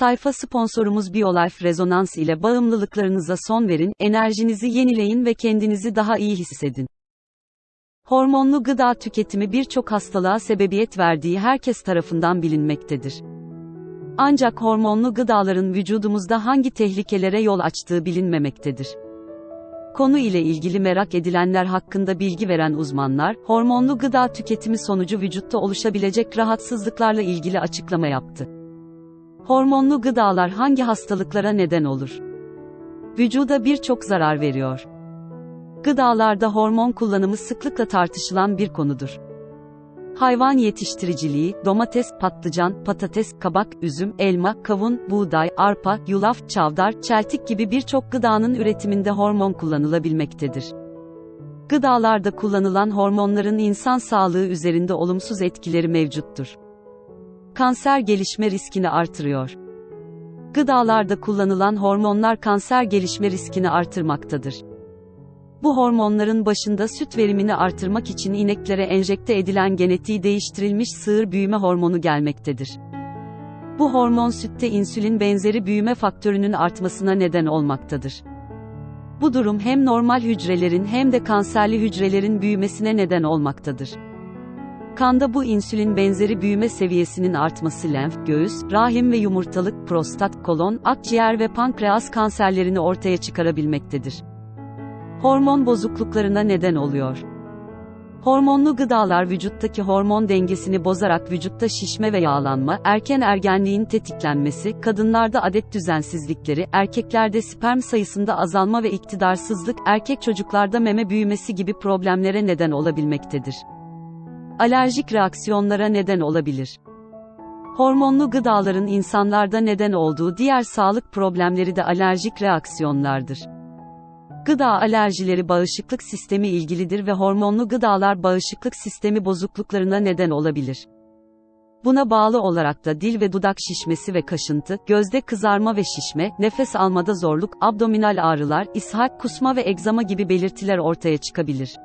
Sayfa sponsorumuz BioLife Rezonans ile bağımlılıklarınıza son verin, enerjinizi yenileyin ve kendinizi daha iyi hissedin. Hormonlu gıda tüketimi birçok hastalığa sebebiyet verdiği herkes tarafından bilinmektedir. Ancak hormonlu gıdaların vücudumuzda hangi tehlikelere yol açtığı bilinmemektedir. Konu ile ilgili merak edilenler hakkında bilgi veren uzmanlar, hormonlu gıda tüketimi sonucu vücutta oluşabilecek rahatsızlıklarla ilgili açıklama yaptı. Hormonlu gıdalar hangi hastalıklara neden olur? Vücuda birçok zarar veriyor. Gıdalarda hormon kullanımı sıklıkla tartışılan bir konudur. Hayvan yetiştiriciliği, domates, patlıcan, patates, kabak, üzüm, elma, kavun, buğday, arpa, yulaf, çavdar, çeltik gibi birçok gıdanın üretiminde hormon kullanılabilmektedir. Gıdalarda kullanılan hormonların insan sağlığı üzerinde olumsuz etkileri mevcuttur. Kanser gelişme riskini artırıyor. Gıdalarda kullanılan hormonlar kanser gelişme riskini artırmaktadır. Bu hormonların başında süt verimini artırmak için ineklere enjekte edilen genetiği değiştirilmiş sığır büyüme hormonu gelmektedir. Bu hormon sütte insülin benzeri büyüme faktörünün artmasına neden olmaktadır. Bu durum hem normal hücrelerin hem de kanserli hücrelerin büyümesine neden olmaktadır. Kanda bu insülin benzeri büyüme seviyesinin artması lenf, göğüs, rahim ve yumurtalık, prostat, kolon, akciğer ve pankreas kanserlerini ortaya çıkarabilmektedir. Hormon bozukluklarına neden oluyor. Hormonlu gıdalar vücuttaki hormon dengesini bozarak vücutta şişme ve yağlanma, erken ergenliğin tetiklenmesi, kadınlarda adet düzensizlikleri, erkeklerde sperm sayısında azalma ve iktidarsızlık, erkek çocuklarda meme büyümesi gibi problemlere neden olabilmektedir. Alerjik reaksiyonlara neden olabilir. Hormonlu gıdaların insanlarda neden olduğu diğer sağlık problemleri de alerjik reaksiyonlardır. Gıda alerjileri bağışıklık sistemi ilgilidir ve hormonlu gıdalar bağışıklık sistemi bozukluklarına neden olabilir. Buna bağlı olarak da dil ve dudak şişmesi ve kaşıntı, gözde kızarma ve şişme, nefes almada zorluk, abdominal ağrılar, ishal, kusma ve egzama gibi belirtiler ortaya çıkabilir.